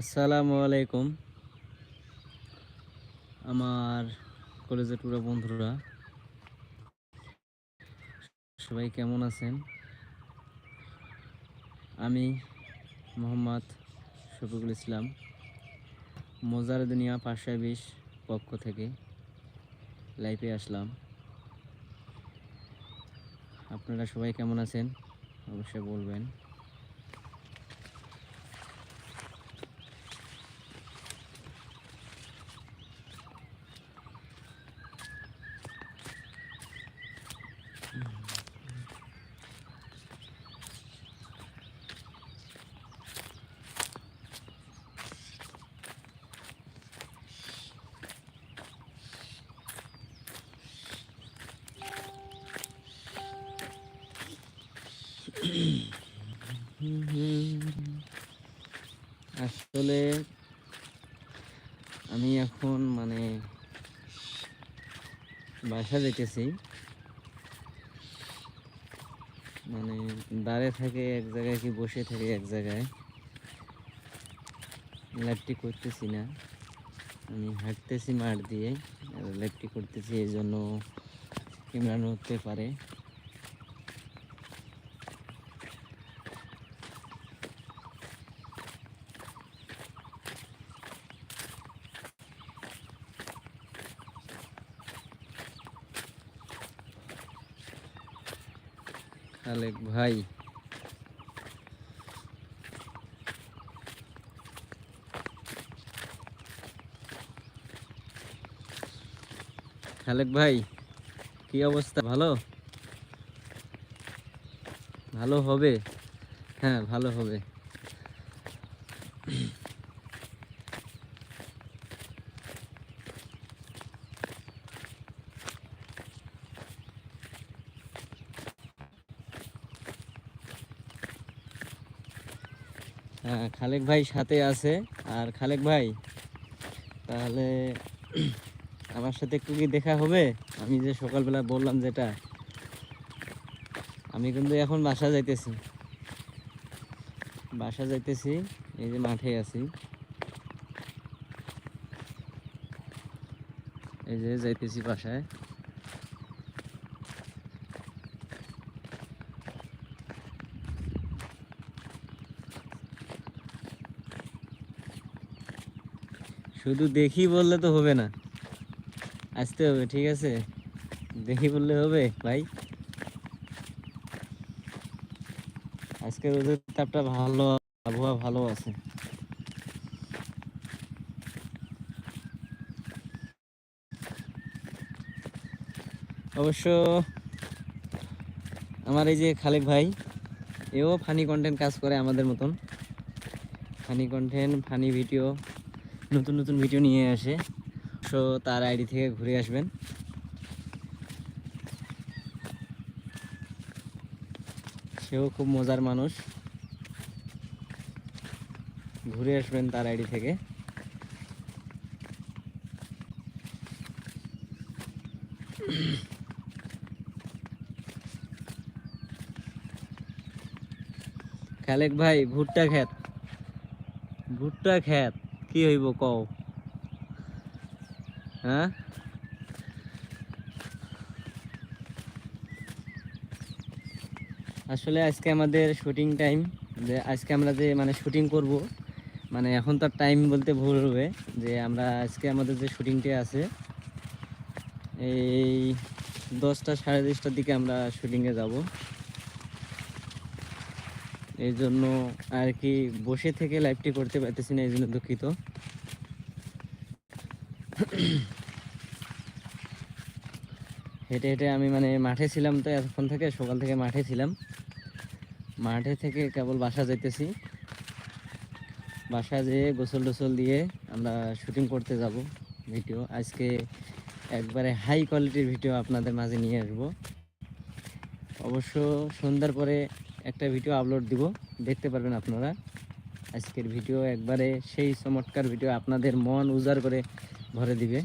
আসসালামু আলাইকুম। আমার কলেজের পুরো বন্ধুরা, সবাই কেমন আছেন? আমি মোহাম্মদ শফিকুল ইসলাম, মোজার দুনিয়া পাঁচশো বিশ পক্ষ থেকে লাইফে আসলাম। আপনারা সবাই কেমন আছেন? অবশ্যই বলবেন। আসলে আমি এখন মানে বাসা যেতেছি মানে দাঁড়িয়ে থাকে এক জায়গায় কি বসে থাকে এক জায়গায়। লাইভটি করতেছি না। আমি হাঁটতেছি মাঠ দিয়ে লাইভটি করতেছি, এই জন্য ক্যামেরা হতে পারে। খালেক ভাই। খালেক ভাই কি অবস্থা? ভালো? ভালো হবে। হ্যাঁ ভালো হবে হ্যাঁ খালেক ভাই সাথে আছে। আর খালেক ভাই, তাহলে আমার সাথে একটু কি দেখা হবে? আমি যে সকালবেলা বললাম যেটা, আমি কিন্তু এখন বাসা যাইতেছি। বাসা যাইতেছি, এই যে মাঠে আছি। এই যে যাইতেছি বাসায়। শুধু দেখি বললে তো হবে না। আসতে হবে, ঠিক আছে? দেখি বললে হবে, ভাই। আজকে রোদের তাপটা ভালো, আবহাওয়া ভালো আছে। অবশ্য আমার এই যে খালেক ভাই, এও ফানি কন্টেন্ট কাজ করে আমাদের মতন। ফানি কন্টেন্ট ফানি ভিডিও নতুন নতুন ভিডিও নিয়ে আসে। সো তার আইডি থেকে ঘুরে আসবেন। সেও খুব মজার মানুষ। ঘুরে আসবেন তার আইডি থেকে। খালেক ভাই, ভুট্টা খেত। ভুট্টা খেত। কি হইব কও? হ্যাঁ? আসলে আজকে আমাদের শুটিং টাইম যে আজকে আমরা যে মানে শুটিং করব মানে এখন তার টাইম বলতে ভুল হবে, যে আমরা আজকে আমাদের যে শুটিংটি আছে, এই দশটা সাড়ে দশটার দিকে আমরা শুটিংয়ে যাব। এই জন্য আর কি বসে থেকে লাইভটি করতে পারতেছি না এই জন্য দুঃখিত। হেঁটে হেঁটে আমি মানে মাঠে ছিলাম তো এতক্ষণ থেকে, সকাল থেকে মাঠে ছিলাম। মাঠে থেকে কেবল বাসা যাইতেছি। বাসা যেয়ে গোসল টোসল দিয়ে আমরা শুটিং করতে যাব ভিডিও আজকে একবারে হাই কোয়ালিটির ভিডিও আপনাদের মাঝে নিয়ে আসব। অবশ্য সন্ধ্যার পরে একটা ভিডিও আপলোড দিব। দেখতে পারবেন আপনারা। আজকের ভিডিও একবারে সেই চমৎকার ভিডিও আপনাদের মন উজাড় করে ভরে দিবে।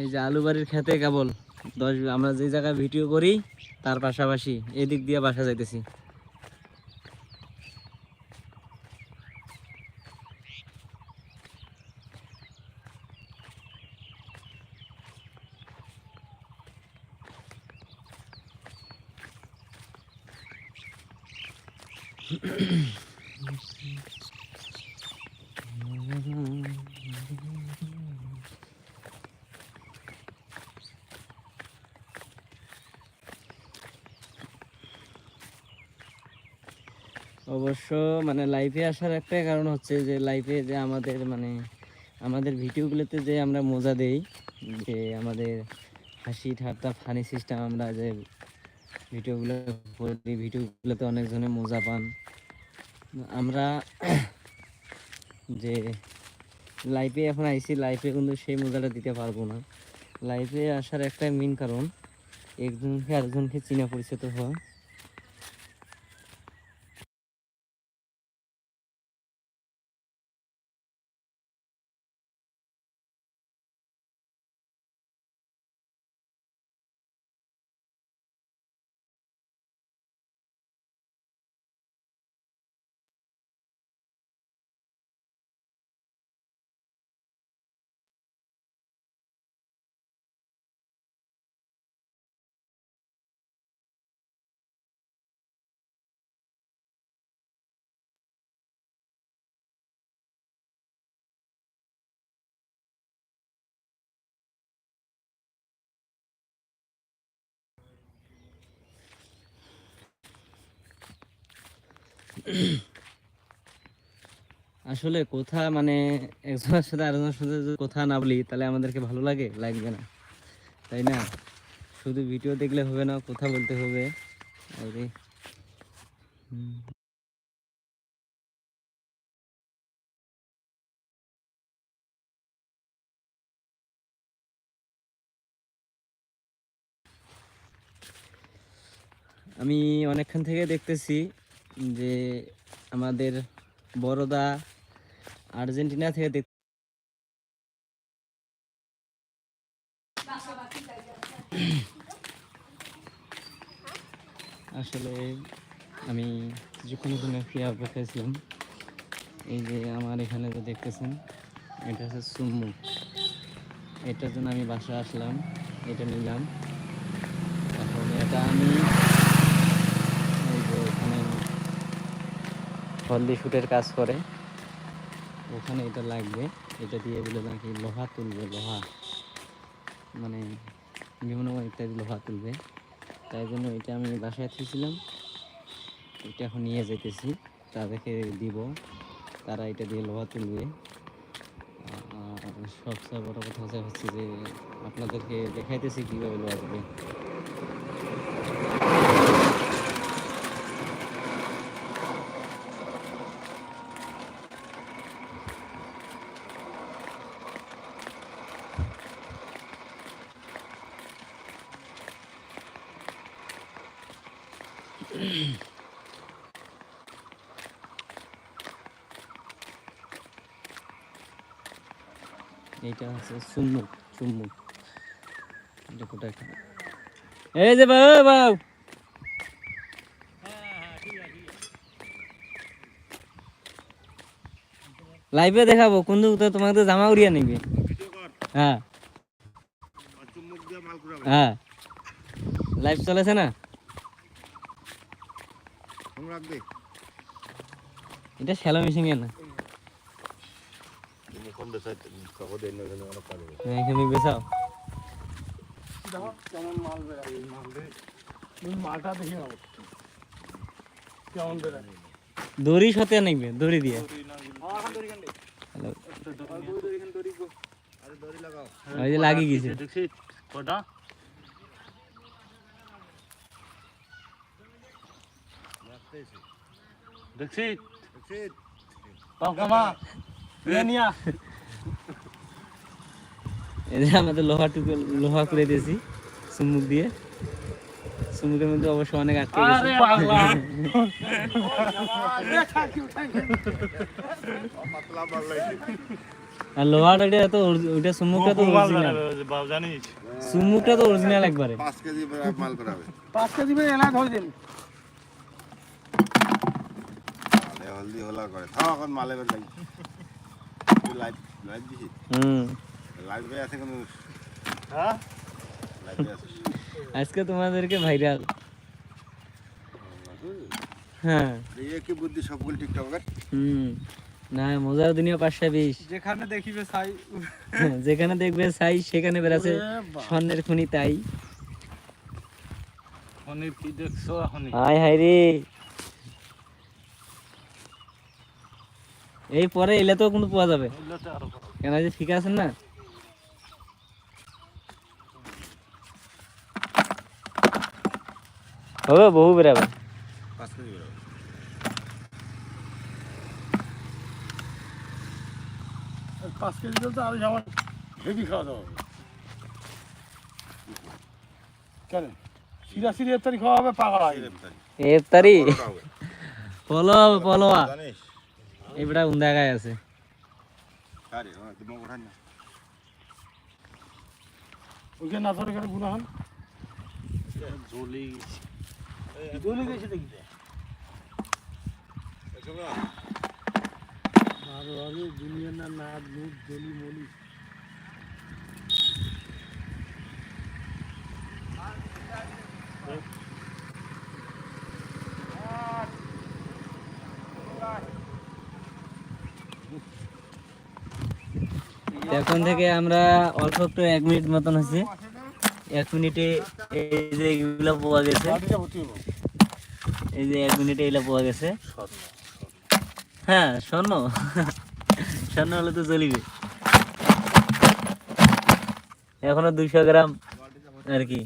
এই যে আলু বাড়ির খেতে কেবল দশ আমরা যে জায়গায় ভিডিও করি, তার পাশাপাশি এদিক দিয়ে বাসা যাইতেছি। অবশ্য মানে লাইভে আসার একটাই কারণ হচ্ছে যে লাইভে যে আমাদের মানে আমাদের ভিডিওগুলোতে যে আমরা মজা দেই, যে আমাদের হাসি, ঠাট্টা ফানি সিস্টেম আমরা যে ভিডিওগুলো করি ভিডিওগুলোতে অনেকজনে মজা পান। আমরা যে লাইফে এখন আইসি লাইফে কিন্তু সেই মজাটা দিতে পারব না। লাইভে আসার একটা মেন কারণ, একজনকে আরেকজনকে চিনা পরিচিত হওয়া। আসলে কথা মানে একজনের সাথে আরেকজনের সাথে কথা না বলি, তাহলে আমাদেরকে ভালো লাগে? লাগবে না। তাই না? শুধু ভিডিও দেখলে হবে না, কথা বলতে হবে। আরে। আমি অনেকক্ষণ থেকে দেখতেছি যে আমাদের বড়দা আর্জেন্টিনা থেকে দেখ আসলে আমি কিছুক্ষণের জন্য ফ্রি ছিলাম। এই যে আমার এখানে যে দেখতেছেন, এটা হচ্ছে সুম্মু এটার জন্য আমি বাসায় আসলাম, এটা নিলাম। এখন এটা আমি এই যে এখানে হলদি শুটের কাজ করে। ওখানে এটা লাগবে। এটা দিয়ে এগুলো নাকি লোহা তুলবে, লোহা। মানে বিভিন্ন ইত্যাদি লোহা তুলবে। তাই জন্য এটা আমি বাসায় থেকেছিলাম এটা এখন নিয়ে যেতেছি তাদেরকে দিব। তারা এটা দিয়ে লোহা তুলবে। আর সবচেয়ে বড় কথা হচ্ছে যে আপনাদেরকে দেখাইতেছি কীভাবে লোহা তুলবে। এইটা হচ্ছে চুম্মুক চুম্মুক এটা কোথায় খাবে? এই যে বাবু বাবু। লাইভে দেখাবো কিন্তু তো তোমাকে জামা উড়িয়ে নিবে। হ্যাঁ। হ্যাঁ। লাইভ চলেছে না? এটা শ্যালো মেশিন না হ্যাঁ, এখানে বেচাও মালটা দেখে নাও। কেমন বেড়ায় দড়ি সাথে নিবে দড়ি দিয়ে। হ্যালো। ওই লাগিয়ে গেছে। দেখছি কটা? দেখছি। পাও কামা নিয়ে নিয়া এই যে আমাদের লোহা টুকু লোহা করে দিয়েছি চুমুক দিয়ে। চুমুকের মধ্যে অবশ্য অনেক আটকে গেছে। আর লোহাটা এটা তো চুমুকটা তো অরিজিনাল চুমুকটা তো অরিজিনাল একবারে। পাঁচ কেজি মাল বেরাবে দিন মালে হলদি হলা করে। এখন মালে বের লাগি লাইট লাইট দিছি হুম। ভাই আছে কোন হ্যাঁ? আছে। আজকে তোমাদেরকে ভাইরাল হ্যাঁ। এই কি বুদ্ধি সবগুলো টিকটকের হুম। না মজার দুনিয়া পাঁচশো বিশ। যেখানে দেখিবে সাই যেখানে দেখবে সাই সেখানে বেড়াছে স্বর্ণের খুনি তাই। ফোনে কি দেখছ হাই হাই রে। এই পরে এলে তো কোনো পাওয়া যাবে। কেন যে ঠিক আছেন না? হবে বহু বেড়াবে। পাঁচ কেজি বেরাবে পাঁচ কেজি তো আরও হেভি খাওয়া দাওয়া হবে। কেন? সিরা খাওয়া হবে পাগল। জানিস এবারে উন্দা গায়ে আছে আরে হ্যাঁ তুমি ওঠান না ওইখানে না ধরে গেলে গুণা হন জলি জলি গেছে দেখি আরও আরও দুনিয়া না নাদ নুদ জলি মলি এখন থেকে আমরা অল্প একটু এক মিনিট মতন হচ্ছে এক মিনিটে এই যে এগুলো পাওয়া গেছে। এই যে এক মিনিটে এগুলো পাওয়া গেছে। হ্যাঁ স্বর্ণ। স্বর্ণ হলে তো চলিবে। এখনও দুইশো গ্রাম আর কি।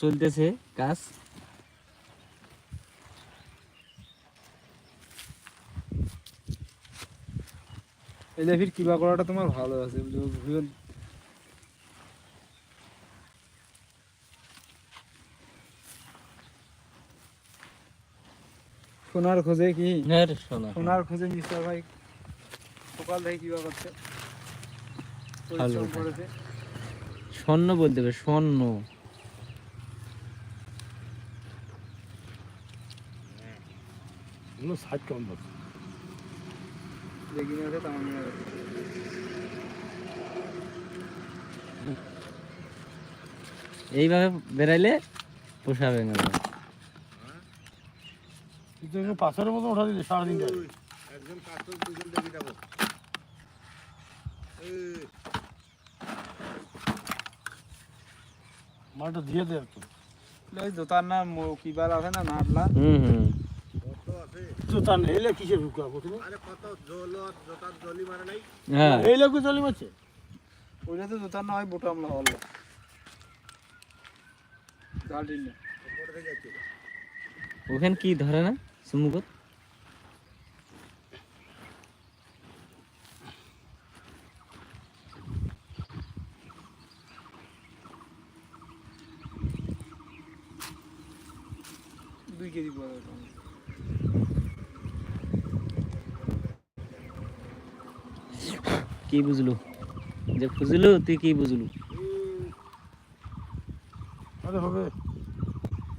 চলতেছে কাজ। ফির কিবা করাটা তোমার ভালো আছে সোনার খোঁজে কি? সোনার খোঁজে। মিস্টার ভাই সকাল থেকে কিবা করছে। স্বর্ণ বলতে হবে স্বর্ণ। এগুলো ষাট না। এইভাবে বেরাইলে পোষাবে না। পাথরের মতো ওঠা দিলে সারাদিন একজন দুজন দেখি যাব দিয়ে দে একটু ওই জোতার না কিবার আছে না নাটলা? হুম হুম। জোতা নেই এলে কিসে ঢুকাবো তুমি আরে কত জল জোতার জলি নাই? হ্যাঁ। এই লোক মারছে? ওইটা তো জোতার না হয় বোটাম না হল। ওখানে কি ধরে না সুমুকত? দুই কেজি পাওয়া যাবে কি বুঝলু? যে খুঁজলু তুই কি বুঝলু? আরে হবে।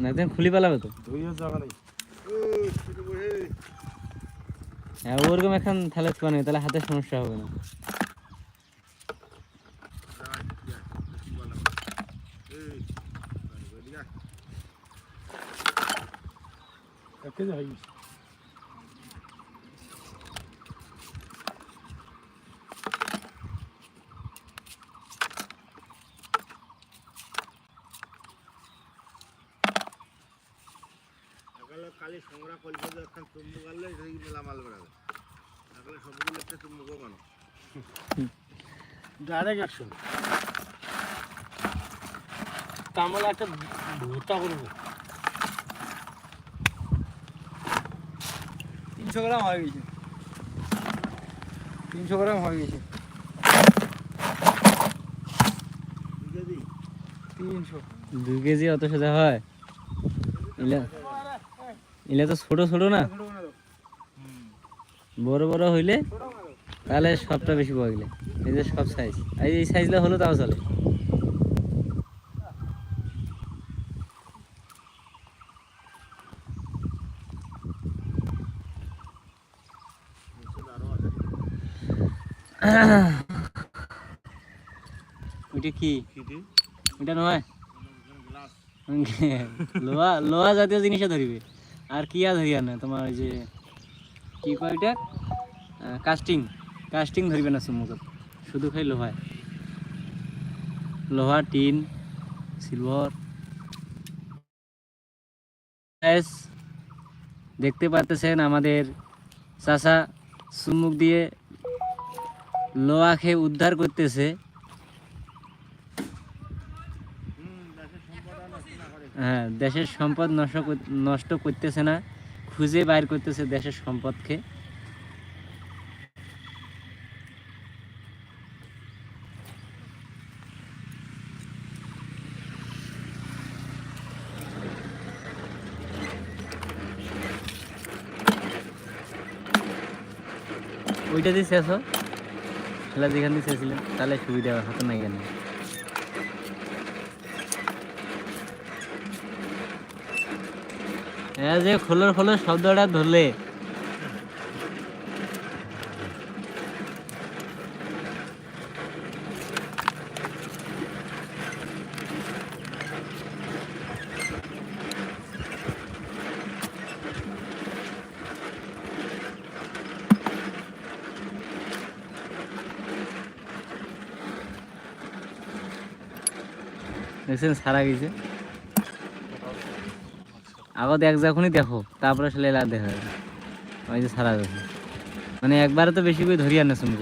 না তুমি খুলি পালাবে তো? ধুইয়ে জায়গা নেই। হ্যাঁ ওরকম এখন তাহলে মানে তাহলে হাতে সমস্যা হবে না। এই এদিকে আয়। এক কেজি হয়ে গেছে সকালে খালি সংগ্রহ করলে যে একখান চুম্বু গাড়লে এটা কি মেলা মাল বেড়াবে তাহলে সবগুলো একটা চুম্বুকও বানো ডাইরেক্ট অ্যাকশন তামলা একটা ভুতা করব। তিনশো গ্রাম হয়ে গেছে। তিনশো গ্রাম হয়ে গেছে। তিনশো। দুই কেজি অত সোজা হয়? ইলা ইলা তো ছোট ছোট না? বড় বড় হইলে তাহলে সবটা বেশি পাওয়া গেলে এই যে সব সাইজ এই এই সাইজটা হলো তাও চলে। ওইটা কি? কিটি নয়? লোহা লোহা জাতীয় জিনিসে ধরিবে। আর কি আর ধরিয়া না? তোমার ওই যে কি কয় কাস্টিং কাস্টিং ধরিবে না চুমুকত শুধু খাই লোহায় লোহা, টিন, সিলভার। দেখতে পাচ্ছেন আমাদের চাচা চুমুক দিয়ে লোহা খেয়ে উদ্ধার করতেছে। হ্যাঁ দেশের সম্পদ নষ্ট নষ্ট করতেছে না, খুঁজে বাইর করতেছে দেশের সম্পদকে ওইটা দিয়ে শেষ হোক। খেলা যেখান দিয়ে শেষ তাহলে সুবিধা হতো না কেন? হ্যাঁ যে খোলর খোলর শব্দটা ধরলে। দেখছেন হারা গেছে। আগত এক যখনই দেখো, তারপরে আসলে দেখা যাবে ওই যে সারা যাবে মানে একবারে তো বেশি করে ধরিয়া নেশন শুনব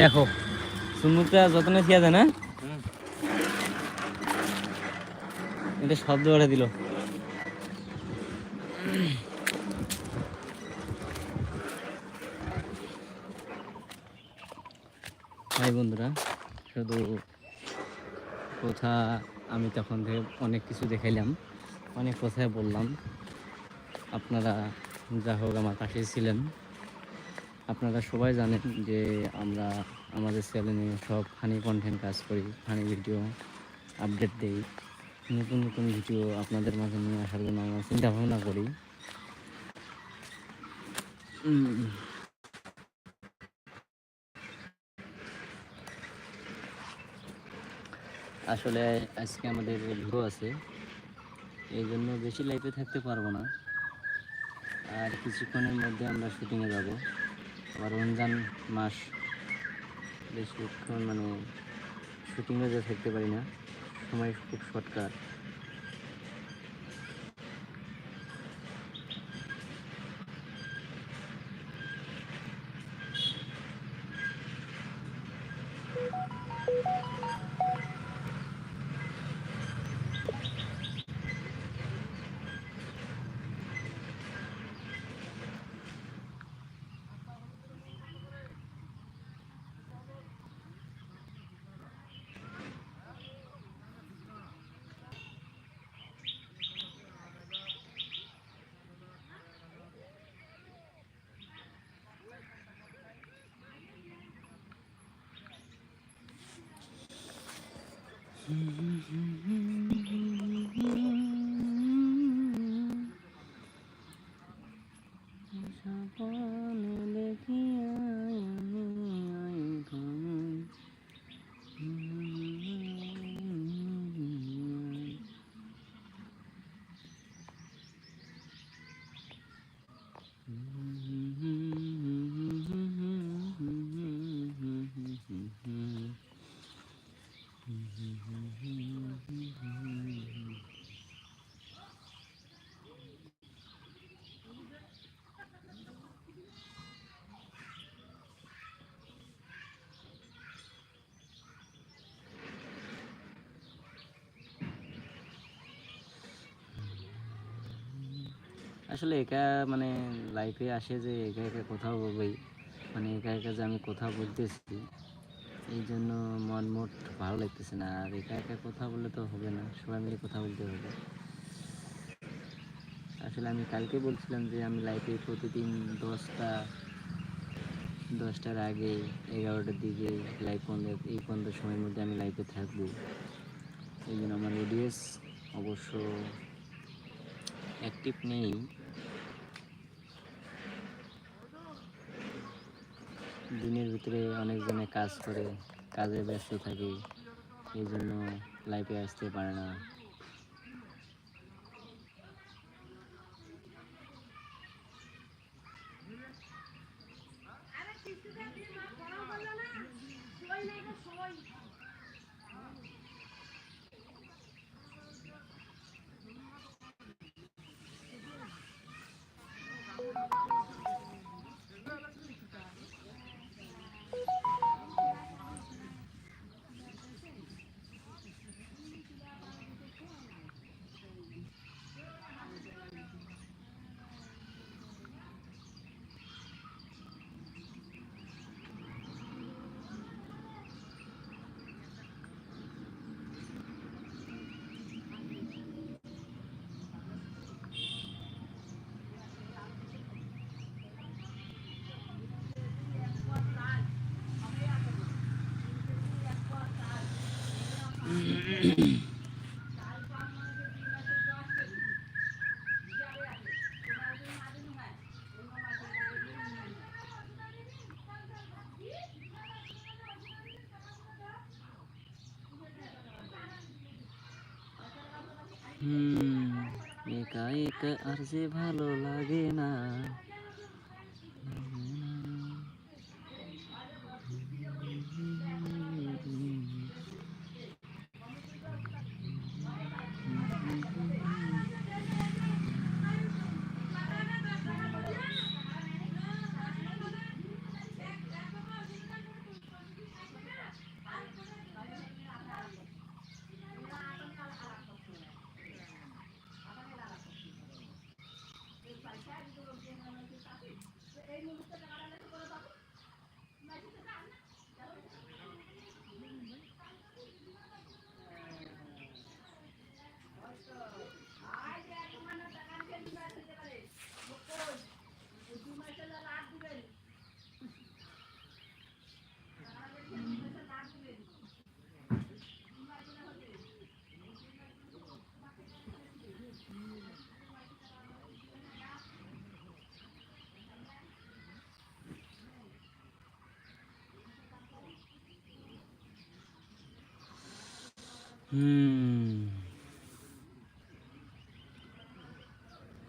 দেখো সুন্দরটা যত্ন থিয়া যায় না এটা শব্দ ওটা দিল। হাই বন্ধুরা শুধু কথা আমি তখন থেকে অনেক কিছু দেখাইলাম অনেক কথাই বললাম। আপনারা যা হোক আমার পাশে ছিলেন। আপনারা সবাই জানেন যে আমরা আমাদের চ্যানেলে সব ফানি কন্টেন্ট কাজ করি ফানি ভিডিও আপডেট দেই, নতুন নতুন ভিডিও আপনাদের মাঝে নিয়ে আসার জন্য আমরা চিন্তা ভাবনা করি আসলে আজকে আমাদের ভিডিও আছে, এই জন্য বেশি লাইফে থাকতে পারব না। আর কিছুক্ষণের মধ্যে আমরা শুটিংয়ে যাব। আবার রমজান মাস বেশিক্ষণ মানে শুটিংয়ে যা থাকতে পারি না সময় খুব শর্টকাট Mm-hmm. আসলে একা মানে লাইফে আসে যে একা একা কোথাও বলবেই। মানে একা একা যে আমি কোথাও বলতেছি, এই জন্য মন মোট ভালো লাগতেছে না। আর একা একা কথা বললে তো হবে না, সবাই মিলে কথা বলতে হবে। আসলে আমি কালকে বলছিলাম যে আমি লাইফে প্রতিদিন দশটা, দশটার আগে এগারোটার দিকে লাইভ পনেরো এই পনেরো সময়ের মধ্যে আমি লাইফে থাকব। এই জন্য আমার অডিয়েন্স অবশ্য অ্যাক্টিভ নেই। দিনের ভিতরে অনেকজনে কাজ করে, কাজে ব্যস্ত থাকে, এই জন্য লাইফে আসতে পারে না। আর যে ভালো লাগে না।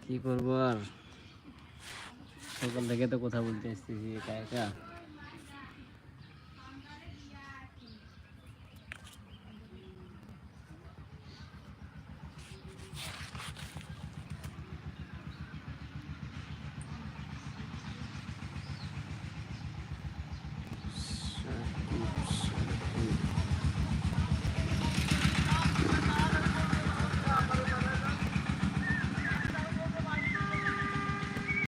কি করব আর? সকাল থেকে তো কথা বলতে আসতেছি একা একা।